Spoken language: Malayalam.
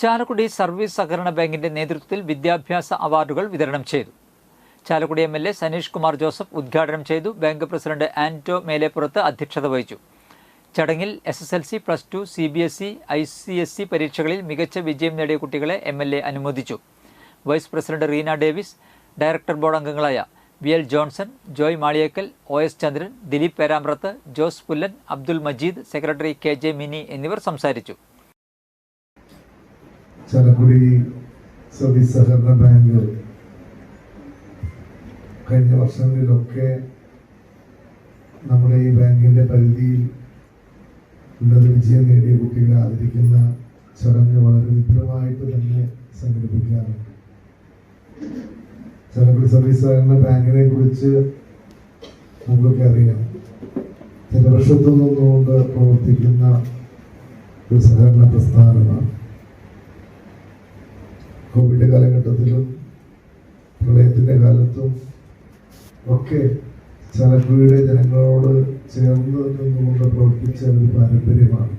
ചാലക്കുടി സർവീസ് സഹകരണ ബാങ്കിന്റെ നേതൃത്വത്തിൽ വിദ്യാഭ്യാസ അവാർഡുകൾ വിതരണം ചെയ്തു. Chalakudy M L A Sanish Kumar Joseph ഉദ്ഘാടനം ചെയ്തു. ബാങ്ക് പ്രസിഡന്റ് ആന്റോ മേലേപ്പുറത്ത് അധ്യക്ഷത വഹിച്ചു. ചടങ്ങിൽ S S L C plus two C B S E I C S C പരീക്ഷകളിൽ മികച്ച വിജയം നേടിയ കുട്ടികളെ എം എൽ എ അനുമോദിച്ചു. Vice president Reena Davis director board അംഗങ്ങളായ V L Johnson Joy Maliyekkal O S Chandran Dileep Perambrath Jose Pullan Abdul Majeed secretary K J Mini എന്നിവർ സംസാരിച്ചു. ചാലക്കുടി സ്വതി സഹകരണ ബാങ്ക്. കഴിഞ്ഞ വർഷങ്ങളിലൊക്കെ നമ്മുടെ ഈ ബാങ്കിന്റെ പരിധിയിൽ ഉന്നത വിജയം നേടിയ കുട്ടികളെ ആദരിക്കുന്ന ചടങ്ങ് വളരെ വിപുലമായിട്ട് തന്നെ സംഘടിപ്പിക്കാറുണ്ട്. ചാലക്കുടി സർവീസ് സഹകരണ ബാങ്കിനെ കുറിച്ച് നമുക്കൊക്കെ അറിയാം. ജനപക്ഷത്തു നിന്നുകൊണ്ട് പ്രവർത്തിക്കുന്ന ഒരു സഹകരണ പ്രസ്ഥാനമാണ്. കോവിഡ് കാലഘട്ടത്തിലും പ്രളയത്തിന്റെ കാലത്തും ഒക്കെ ചാലക്കുടിയുടെ ജനങ്ങളോട് ചേർന്ന് നിന്നുകൊണ്ട് പ്രവർത്തിച്ച ഒരു പാരമ്പര്യമാണ്.